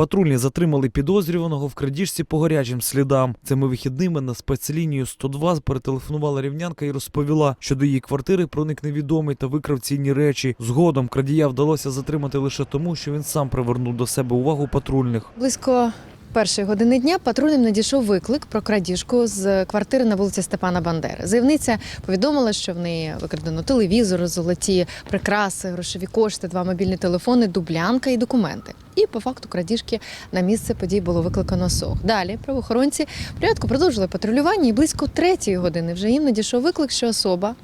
Патрульні затримали підозрюваного в крадіжці по гарячим слідам. Цими вихідними на спецлінію 102 перетелефонувала рівнянка і розповіла, що до її квартири проник невідомий та викрав цінні речі. Згодом крадія вдалося затримати лише тому, що він сам привернув до себе увагу патрульних. Близько першої години дня патрульним надійшов виклик про крадіжку з квартири на вулиці Степана Бандери. Заявниця повідомила, що в неї викрадено телевізор, золоті прикраси, грошові кошти, два мобільні телефони, дублянка і документи. І по факту крадіжки на місце подій було викликано СОГ. Далі правоохоронці порядку продовжили патрулювання, і близько третьої години вже їм надійшов виклик, що особа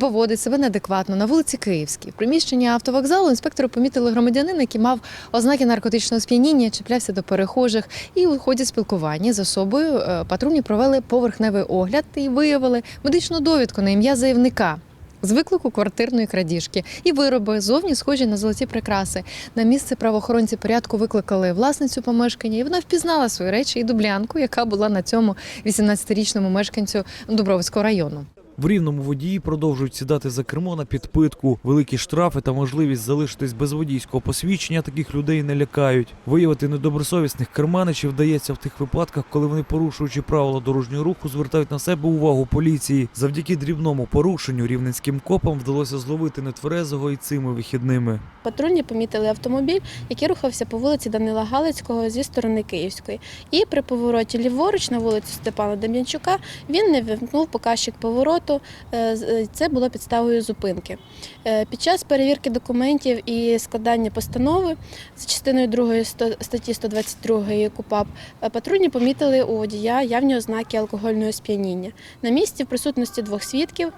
поводить себе неадекватно на вулиці Київській. В приміщенні автовокзалу інспектори помітили громадянина, який мав ознаки наркотичного сп'яніння, чіплявся до перехожих. І у ході спілкування з особою е, патрульні провели поверхневий огляд і виявили медичну довідку на ім'я заявника. З виклику квартирної крадіжки і вироби зовні схожі на золоті прикраси. На місце правоохоронці порядку викликали власницю помешкання, і вона впізнала свої речі і дублянку, яка була на цьому 18-річному мешканцю Дубровицького району. В рівному водії продовжують сідати за кермо на підпитку. Великі штрафи та можливість залишитись без водійського посвідчення таких людей не лякають. Виявити недобросовісних керманичів вдається в тих випадках, коли вони, порушуючи правила дорожнього руху, звертають на себе увагу поліції. Завдяки дрібному порушенню рівненським копам вдалося зловити нетверезого і цими вихідними. Патрульні помітили автомобіль, який рухався по вулиці Данила Галицького зі сторони Київської. І при повороті ліворуч на вулицю Степана Дем'янчука він не вимкнув показчик повороту. Е, е, Це було підставою зупинки. Е, Під час перевірки документів і складання постанови за частиною 2 статті 122 КУПАП патрульні помітили у водія явні ознаки алкогольного сп'яніння. На місці в присутності двох свідків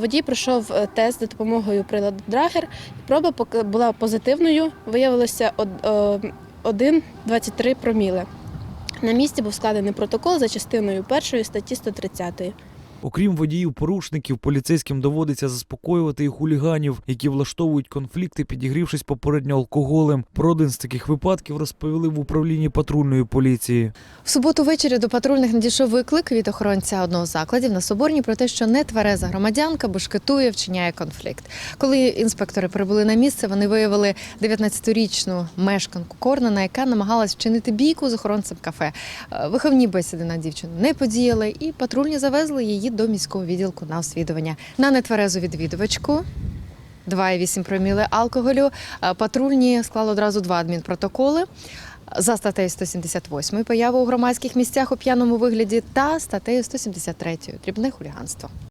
водій пройшов тест за допомогою приладу Драгер. Проба була позитивною, виявилося е, 1,23 проміли. На місці був складений протокол за частиною першої статті 130. Окрім водіїв-порушників, поліцейським доводиться заспокоювати і хуліганів, які влаштовують конфлікти, підігрівшись попередньо алкоголем. Про один з таких випадків розповіли в управлінні патрульної поліції. В суботу ввечері до патрульних надійшов виклик від охоронця одного з закладів на Соборній про те, що нетвереза громадянка бешкетує, вчиняє конфлікт. Коли інспектори прибули на місце, вони виявили 19-річну мешканку Корнена, яка намагалась вчинити бійку з охоронцем кафе. Е, Виховні бесіди на дівчину не подіяли, і патрульні завезли її до міського відділку на освідування. На нетверезу відвідувачку 2,8 проміли алкоголю. Е, Патрульні склали одразу два адмінпротоколи. За статтею 178 появу у громадських місцях у п'яному вигляді та статтею 173 дрібне хуліганство.